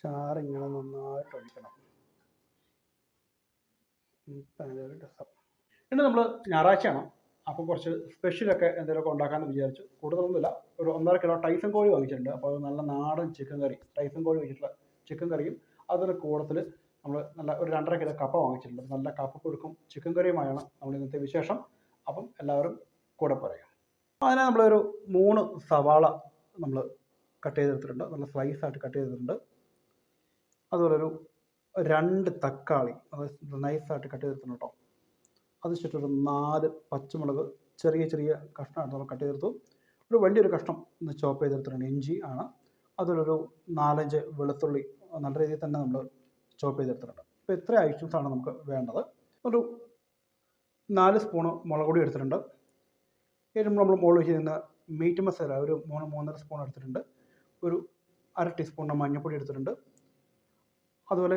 ചാറിങ്ങനെ നന്നായിട്ട് ഒഴിക്കണം ഇന്ന് നമ്മൾ ഞായറാഴ്ചയാണ്. അപ്പോൾ കുറച്ച് സ്പെഷ്യലൊക്കെ എന്തെങ്കിലുമൊക്കെ ഉണ്ടാക്കാമെന്ന് വിചാരിച്ചു. കൂടുതലൊന്നുമില്ല. ഒരു ഒന്നര കിലോ ടൈസൺ കോഴി വാങ്ങിച്ചിട്ടുണ്ട്. അപ്പോൾ നല്ല നാടൻ ചിക്കൻ കറി ടൈസൺ കോഴി വെച്ചിട്ടുള്ള ചിക്കൻ കറിയും അതിന് കൂടത്തിൽ നമ്മൾ നല്ല ഒരു രണ്ടര കിലോ കപ്പ വാങ്ങിച്ചിട്ടുണ്ട്. നല്ല കപ്പ കൊടുക്കും ചിക്കൻ കറിയുമായാണ് നമ്മൾ ഇന്നത്തെ വിശേഷം. അപ്പം എല്ലാവരും കൂടെ പറയാം. അതിനെ നമ്മളൊരു മൂന്ന് സവാള നമ്മൾ കട്ട് ചെയ്തെടുത്തിട്ടുണ്ട്. നല്ല സ്ലൈസ് ആയിട്ട് കട്ട് ചെയ്തിട്ടുണ്ട് അതുപോലെ ഒരു രണ്ട് തക്കാളി അത് നൈസായിട്ട് കട്ട് ചെയ്തെടുത്തിട്ടുണ്ട് കേട്ടോ. അത് ചുറ്റൊരു നാല് പച്ചമുളക് ചെറിയ ചെറിയ കഷ്ണമായിട്ട് നമ്മൾ കട്ട് ചെയ്തെടുത്തു. ഒരു വലിയൊരു കഷ്ണം ഒന്ന് ചോപ്പ് ചെയ്തെടുത്തിട്ടുണ്ട് ഇഞ്ചി ആണ്. അതിലൊരു നാലഞ്ച് വെളുത്തുള്ളി നല്ല രീതിയിൽ തന്നെ നമ്മൾ ചോപ്പ് ചെയ്തെടുത്തിട്ടുണ്ട്. അപ്പോൾ ഇത്ര ഐറ്റംസാണ് നമുക്ക് വേണ്ടത്. ഒരു നാല് സ്പൂണ് മുളക് പൊടി എടുത്തിട്ടുണ്ട്. ഏറ്റവും നമ്മൾ മുകളിൽ ചെയ്യുന്ന മീറ്റ് മസാല ഒരു മൂന്ന് മൂന്നര സ്പൂൺ എടുത്തിട്ടുണ്ട്. ഒരു അര ടീസ്പൂൺ മഞ്ഞൾപ്പൊടി എടുത്തിട്ടുണ്ട്. അതുപോലെ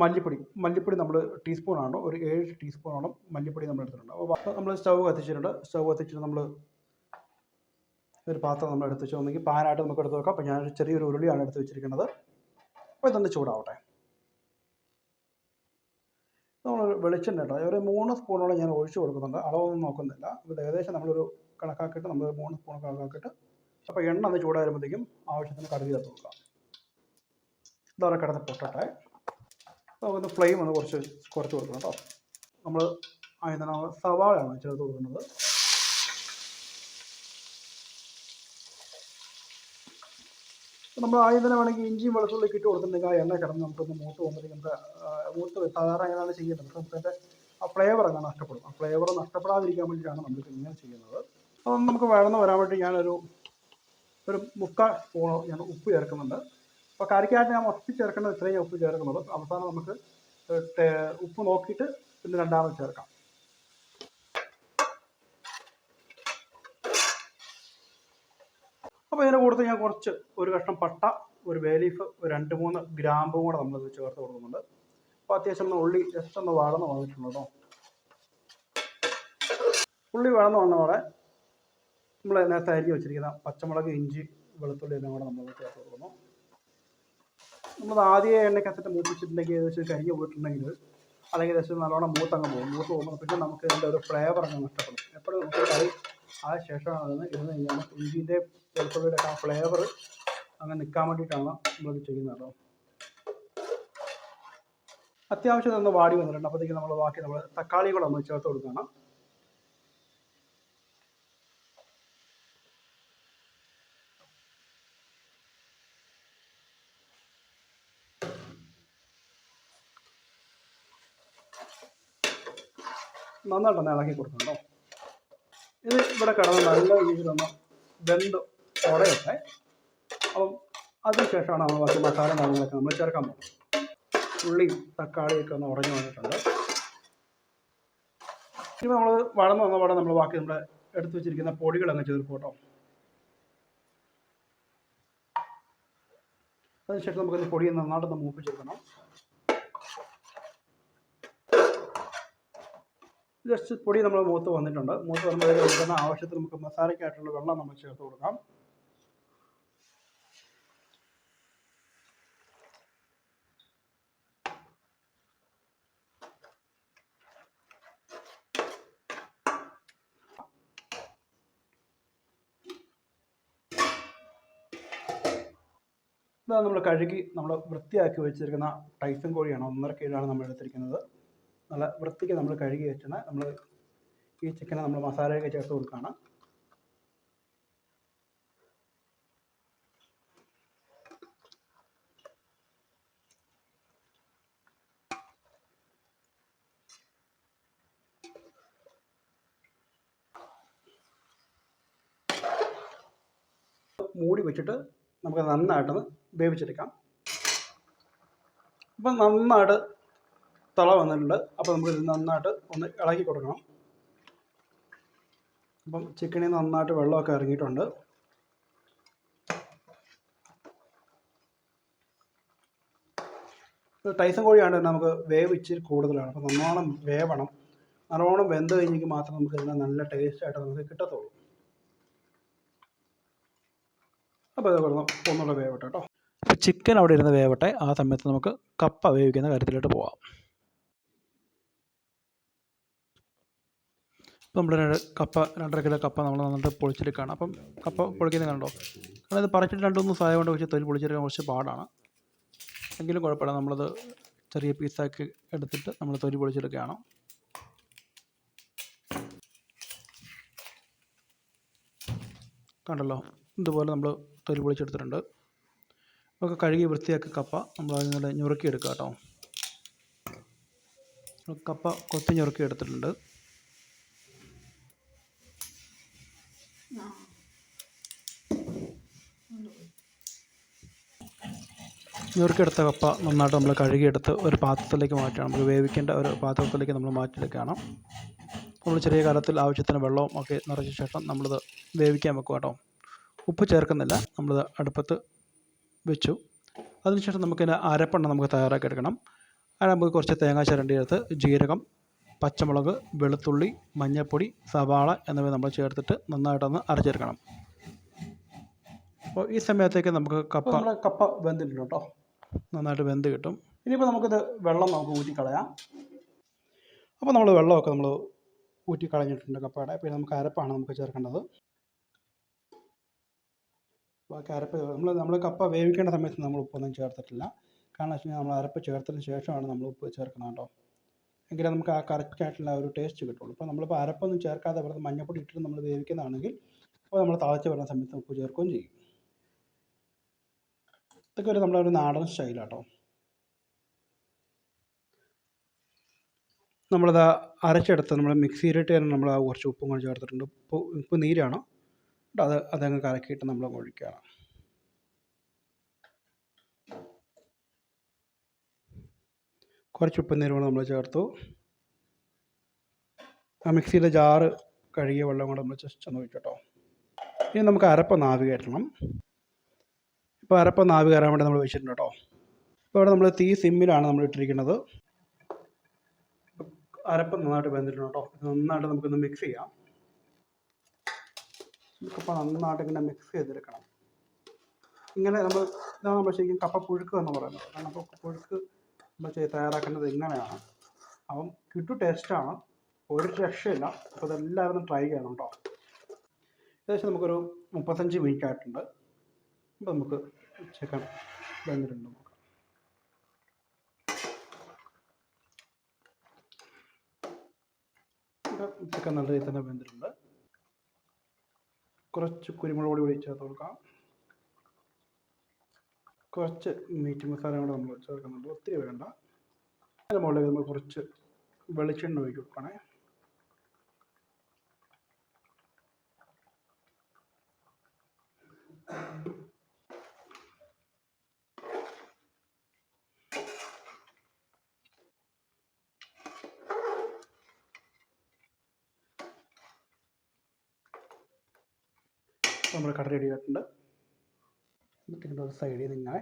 മല്ലിപ്പൊടി. മല്ലിപ്പൊടി നമ്മൾ ടീസ്പൂണാണ്? ഒരു ഏഴ് ടീസ്പൂണോളം മല്ലിപ്പൊടി നമ്മൾ എടുത്തിട്ടുണ്ട്. അപ്പോൾ നമ്മൾ സ്റ്റവ് കത്തിച്ചിട്ടുണ്ട്. സ്റ്റവ് കത്തിച്ചിട്ട് നമ്മൾ ഒരു പാത്രം നമ്മൾ എടുത്ത് വെച്ചു ഒന്നെങ്കിൽ പാനായിട്ട് നമുക്ക് എടുത്ത് വെക്കാം. അപ്പോൾ ഞാനൊരു ചെറിയൊരു ഉരുളിയാണ് എടുത്ത് വെച്ചിരിക്കുന്നത്. അപ്പോൾ ഇതൊന്ന് ചൂടാവട്ടെ. നമ്മൾ വെളിച്ചെണ്ണ കേട്ടോ ഒരു മൂന്ന് സ്പൂണോളം ഞാൻ ഒഴിച്ചു കൊടുക്കുന്നുണ്ട്. അളവൊന്നും നോക്കുന്നില്ല. അപ്പോൾ ഏകദേശം നമ്മളൊരു കണക്കാക്കിയിട്ട് നമ്മൾ മൂന്ന് സ്പൂൺ കണക്കാക്കിയിട്ട് അപ്പോൾ എണ്ണ ഒന്ന് ചൂടായി വരുമ്പോഴത്തേക്കും ആവശ്യത്തിന് കടുക് ചേർത്ത് കൊടുക്കാം. ഇതവിടെ കിടന്ന് പൊട്ടട്ടെ. നമുക്കൊന്ന് ഫ്ലെയിം ഒന്ന് കുറച്ച് കുറച്ച് കൊടുക്കണം കേട്ടോ. നമ്മൾ അതിന് സവാളയാണ് ചേർത്ത് കൊടുക്കുന്നത്. നമ്മൾ ആദ്യം തന്നെ വേണമെങ്കിൽ ഇഞ്ചിയും വെളുത്തുള്ളിയൊക്കെ ഇട്ട് കൊടുത്തിട്ടുണ്ടെങ്കിൽ ആ എണ്ണ കിടന്ന് നമുക്കൊന്ന് മൂത്ത് പോകുമ്പോഴത്തേക്കും മൂത്ത് സാധാരണ അങ്ങനെയാണ് ചെയ്യുന്നത്? പക്ഷേ നമുക്ക് അതിന്റെ ആ ഫ്ലേവർ അങ്ങ് നഷ്ടപ്പെടും. ആ ഫ്ലേവർ നഷ്ടപ്പെടാതിരിക്കാൻ വേണ്ടിയിട്ടാണ് നമ്മൾ ഇങ്ങനെ ചെയ്യുന്നത്. അപ്പം നമുക്ക് വഴന്ന് വരാൻ വേണ്ടി ഞാനൊരു ഒരു മുക്കാൽ സ്പൂണോ ഞാൻ ഉപ്പ് ചേർക്കുന്നുണ്ട്. അപ്പോൾ കറിക്കായിട്ട് ഞാൻ ഒത്തി ചേർക്കുന്നത് ഇത്രയും ഉപ്പ് ചേർക്കുന്നത്. അവസാനം നമുക്ക് ഉപ്പ് നോക്കിയിട്ട് പിന്നെ രണ്ടാമത് ചേർക്കാം. അപ്പോൾ ഇതിന്റെ കൂട്ടത്തിൽ ഞാൻ കുറച്ച് ഒരു കഷ്ണം പട്ട ഒരു വേലീഫ് ഒരു രണ്ട് മൂന്ന് ഗ്രാമ്പും കൂടെ നമ്മൾ ചേർത്ത് കൊടുക്കുന്നുണ്ട്. അപ്പോൾ അത്യാവശ്യം ഒന്ന് ഉള്ളി ജസ്റ്റ് ഒന്ന് വളർന്ന് വന്നിട്ടുണ്ട് കേട്ടോ. ഉള്ളി വളർന്ന് വന്നതോടെ നമ്മൾ നേരത്തെ അരിഞ്ഞ് വെച്ചിരിക്കുന്ന പച്ചമുളക് ഇഞ്ചി വെളുത്തുള്ളി എല്ലാം കൂടെ നമ്മൾ ചേർത്ത് കൊടുക്കുന്നു. നമ്മൾ ആദ്യം എണ്ണ കത്തിട്ട് മൂപ്പിച്ചിട്ടുണ്ടെങ്കിൽ ഏകദേശം കരിഞ്ഞു പോയിട്ടുണ്ടെങ്കിൽ അല്ലെങ്കിൽ ഏകദേശം നല്ലോണം മൂത്തങ്ങ് പോകും. മൂത്ത് പിന്നെ നമുക്ക് ഇതിന്റെ ഒരു ഫ്ലേവർ അങ്ങ് നഷ്ടപ്പെടും. എപ്പോഴും നമുക്ക് കറി ആ ശേഷമാണ് അതിന് ഇരുന്ന് കഴിഞ്ഞാൽ ഇഞ്ചിന്റെ വെളുത്തുള്ളിയുടെ ആ ഫ്ലേവർ അങ്ങനെ നിൽക്കാൻ വേണ്ടിയിട്ടാണ് നമ്മളത് ചെയ്യുന്നത് കേട്ടോ. അത്യാവശ്യം ഒന്ന് വാടി വന്നിട്ടുണ്ട്. അപ്പോഴത്തേക്ക് നമ്മൾ ബാക്കി നമ്മൾ തക്കാളി കൂടെ ചേർത്ത് കൊടുക്കണം. നന്നായിട്ടൊന്ന് ഇളക്കി കൊടുക്കണം ഇത് ഇവിടെ കിടന്ന് നല്ല രീതിയിലൊന്ന് വെന്ത് ഉടയട്ടെ. അപ്പം അതിനുശേഷമാണ് നമ്മൾ ബാക്കി മസാല കാര്യങ്ങളൊക്കെ നമ്മൾ ചേർക്കാൻ പോകുന്നത്. ഉള്ളിയും തക്കാളിയൊക്കെ ഒന്ന് ഉടഞ്ഞു വന്നിട്ടുണ്ട്. ഇനി നമ്മൾ വളർന്നു വന്ന പാടെ നമ്മൾ ബാക്കി നമ്മുടെ എടുത്തു വെച്ചിരിക്കുന്ന പൊടികൾ അങ്ങ് ചേർക്കും കേട്ടോ അതിനുശേഷം നമുക്കൊന്ന് പൊടി നന്നായിട്ടൊന്ന് മൂപ്പിച്ചെടുക്കണം. ജസ്റ്റ് പൊടി നമ്മൾ മൂത്ത് വന്നിട്ടുണ്ട്. മൂത്ത് വരുമ്പോഴേക്കും കൊടുക്കുന്ന ആവശ്യത്തിന് നമുക്ക് മസാലയ്ക്കായിട്ടുള്ള വെള്ളം നമ്മൾ ചേർത്ത് കൊടുക്കാം. ഇതാ നമ്മൾ കഴുകി നമ്മൾ വൃത്തിയാക്കി വെച്ചിരിക്കുന്ന ടൈസൺ കോഴിയാണ്. ഒന്നര കിലോയാണ് നമ്മൾ എടുത്തിരിക്കുന്നത് നല്ല വൃത്തിക്ക് നമ്മൾ കഴുകി വെച്ചാണ് നമ്മൾ ഈ ചിക്കനെ നമ്മൾ മസാലയൊക്കെ ചേർത്ത് കൊടുക്കുകയാണ് മൂടി വെച്ചിട്ട് നമുക്ക് നന്നായിട്ടൊന്ന് വേവിച്ചെടുക്കാം. അപ്പം നന്നായിട്ട് തള വന്നിട്ടുണ്ട്. അപ്പോൾ നമുക്ക് ഇത് നന്നായിട്ട് ഒന്ന് ഇളക്കി കൊടുക്കണം. അപ്പം ചിക്കനിൽ നന്നായിട്ട് വെള്ളമൊക്കെ ഇറങ്ങിയിട്ടുണ്ട്. ടൈസൺ കോഴിയാണ് നമുക്ക് വേവ് ഇച്ചിരി കൂടുതലാണ്. അപ്പോൾ നല്ലോണം വേവണം. നല്ലോണം വെന്ത് കഴിഞ്ഞെങ്കിൽ മാത്രം നമുക്ക് ഇതിനെ നല്ല ടേസ്റ്റായിട്ട് നമുക്ക് കിട്ടത്തുള്ളൂ. അപ്പോൾ ഇത് കിടന്ന് ഒന്നുകൂടെ വേവട്ടെ കേട്ടോ. ചിക്കൻ അവിടെ ഇരുന്ന് വേവട്ടെ. ആ സമയത്ത് നമുക്ക് കപ്പ വേവിക്കുന്ന കാര്യത്തിലോട്ട് പോവാം. ഇപ്പോൾ നമ്മൾ രണ്ട് കപ്പ രണ്ടര കിലോ കപ്പ നമ്മൾ നന്നായിട്ട് പൊളിച്ചെടുക്കുകയാണ്. അപ്പം കപ്പ പൊളിക്കുന്നത് കണ്ടോ? കാരണം ഇത് പറിച്ചിട്ട് രണ്ടൊന്നും സായ കൊണ്ട് പക്ഷേ തൊലി പൊളിച്ചെടുക്കാൻ കുറച്ച് പാടാണ്. എങ്കിലും കുഴപ്പമില്ല. നമ്മളത് ചെറിയ പീസാക്കി എടുത്തിട്ട് നമ്മൾ തൊലി പൊളിച്ചെടുക്കുകയാണ്. കണ്ടല്ലോ? ഇതുപോലെ നമ്മൾ തൊലി പൊളിച്ചെടുത്തിട്ടുണ്ട്. ഒക്കെ കഴുകി വൃത്തിയാക്കി കപ്പ നമ്മൾ അതിൽ നിന്ന് ഞുറുക്കി എടുക്കുക കേട്ടോ. കപ്പ കൊത്തി ഞുറുക്കി എടുത്തിട്ടുണ്ട്. ഞുറുക്കിയെടുത്ത കപ്പ നന്നായിട്ട് നമ്മൾ കഴുകിയെടുത്ത് ഒരു പാത്രത്തിലേക്ക് മാറ്റണം നമുക്ക് വേവിക്കേണ്ട ഒരു പാത്രത്തിലേക്ക് നമ്മൾ മാറ്റിയെടുക്കുകയാണ്. നമ്മൾ ചെറിയ കാലത്തിൽ ആവശ്യത്തിന് വെള്ളവും ഒക്കെ നിറച്ച ശേഷം നമ്മളിത് വേവിക്കാൻ വെക്കും കേട്ടോ. ഉപ്പ് ചേർക്കുന്നില്ല. നമ്മളിത് അടുപ്പത്ത് വെച്ചു. അതിനുശേഷം നമുക്കിതിന്റെ അരപ്പെണ്ണ നമുക്ക് തയ്യാറാക്കി എടുക്കണം അതിന് നമുക്ക് കുറച്ച് തേങ്ങ ചിരണ്ടിയെടുത്ത് ജീരകം പച്ചമുളക് വെളുത്തുള്ളി മഞ്ഞൾപ്പൊടി സവാള എന്നിവ നമ്മൾ ചേർത്തിട്ട് നന്നായിട്ടൊന്ന് അരച്ചെടുക്കണം. അപ്പോൾ ഈ സമയത്തേക്ക് നമുക്ക് കപ്പ കപ്പ വെന്തിട്ടുണ്ട് കേട്ടോ. നന്നായിട്ട് വെന്ത് കിട്ടും. ഇനിയിപ്പോൾ നമുക്കിത് വെള്ളം നമുക്ക് ഊറ്റിക്കളയാം. അപ്പോൾ നമ്മൾ വെള്ളമൊക്കെ നമ്മൾ ഊറ്റിക്കളഞ്ഞിട്ടുണ്ട് കപ്പയുടെ. പിന്നെ നമുക്ക് അരപ്പാണ് നമുക്ക് ചേർക്കേണ്ടത്. ബാക്കി അരപ്പ് നമ്മൾ നമ്മൾ കപ്പ വേവിക്കേണ്ട സമയത്ത് നമ്മൾ ഉപ്പൊന്നും ചേർത്തിട്ടില്ല. കാരണം വെച്ച് നമ്മൾ അരപ്പ് ചേർത്തതിന് ശേഷമാണ് നമ്മൾ ഉപ്പ് ചേർക്കുന്നത് കേട്ടോ. എങ്കിലേ നമുക്ക് ആ കറക്റ്റ് ആയിട്ടുള്ള ഒരു ടേസ്റ്റ് കിട്ടുള്ളൂ. ഇപ്പോൾ നമ്മളിപ്പോൾ അരപ്പൊന്നും ചേർക്കാതെ വെറുതെ മഞ്ഞപ്പൊടി ഇട്ടിട്ട് നമ്മൾ വേവിക്കുന്നതാണെങ്കിൽ അപ്പോൾ നമ്മൾ തളച്ച് വരുന്ന സമയത്ത് ഉപ്പ് ചേർക്കുകയും ചെയ്യും. ഇതൊക്കെ ഒരു നമ്മുടെ ഒരു നാടൻ സ്റ്റൈലാട്ടോ. നമ്മളത് അരച്ചെടുത്ത് നമ്മൾ മിക്സിയിലിട്ട് തന്നെ നമ്മൾ ആ കുറച്ച് ഉപ്പും കൂടി ചേർത്തിട്ടുണ്ട്. ഉപ്പ് ഉപ്പ് നീരാണ്. അത് അതങ്ങ് കലക്കിയിട്ട് നമ്മൾ ഒഴിക്കുകയാണ്. കുറച്ച് ഉപ്പ് നീരും കൂടെ നമ്മൾ ചേർത്തു. ആ മിക്സിയിലെ ജാറ് കഴുകിയ വെള്ളം കൂടെ നമ്മൾ ജസ്റ്റ് ഒന്ന് ഒഴിക്കട്ടോ. ഇനി നമുക്ക് അരപ്പൊന്ന് ആവി കയറ്റണം ഇപ്പോൾ അരപ്പം നാവ് കയറാൻ വേണ്ടി നമ്മൾ വെച്ചിട്ടുണ്ട് കേട്ടോ. ഇപ്പോൾ ഇവിടെ നമ്മൾ തീ സിമ്മിലാണ് നമ്മൾ ഇട്ടിരിക്കുന്നത്. അരപ്പം നന്നായിട്ട് വെന്തിട്ടുണ്ട് കേട്ടോ. നന്നായിട്ട് നമുക്കൊന്ന് മിക്സ് ചെയ്യാം. നമുക്കിപ്പോൾ നന്നായിട്ട് ഇങ്ങനെ മിക്സ് ചെയ്തെടുക്കണം. ഇങ്ങനെ നമ്മൾ ഇതാണ് നമ്മൾ ശരിക്കും കപ്പ പുഴുക്ക് എന്ന് പറയുന്നത്. കാരണം അപ്പോൾ പുഴുക്ക് നമ്മൾ ചെയ്ത് തയ്യാറാക്കുന്നത് ഇങ്ങനെയാണ്. അപ്പം കിട്ടു ടേസ്റ്റാണ് ഒരു രക്ഷയില്ല. അപ്പോൾ ഇതെല്ലാവരും ട്രൈ ചെയ്യണം കേട്ടോ. ഏകദേശം നമുക്കൊരു മുപ്പത്തഞ്ച് മിനിറ്റ് ആയിട്ടുണ്ട്. അപ്പോൾ നമുക്ക് ചിക്കൻ വെന്തിട്ടുണ്ട് നോക്കാം. ചിക്കൻ നല്ല രീതിയിൽ തന്നെ വെന്തിട്ടുണ്ട്. കുറച്ച് കുരുമുളക് പൊടി കൂടി ചേർത്ത് കൊടുക്കാം. കുറച്ച് മീറ്റ് മസാല കൂടെ നമ്മൾ ചേർക്കുന്നുണ്ട്. ഒത്തിരി വേണ്ട. അതിന് മുകളിലേക്ക് നമ്മൾ കുറച്ച് വെളിച്ചെണ്ണ ഒഴിച്ച് കൊടുക്കണേ നമ്മുടെ കട റെഡി ആയിട്ടുണ്ട് എന്നിട്ട് സൈഡിൽ ഇങ്ങനെ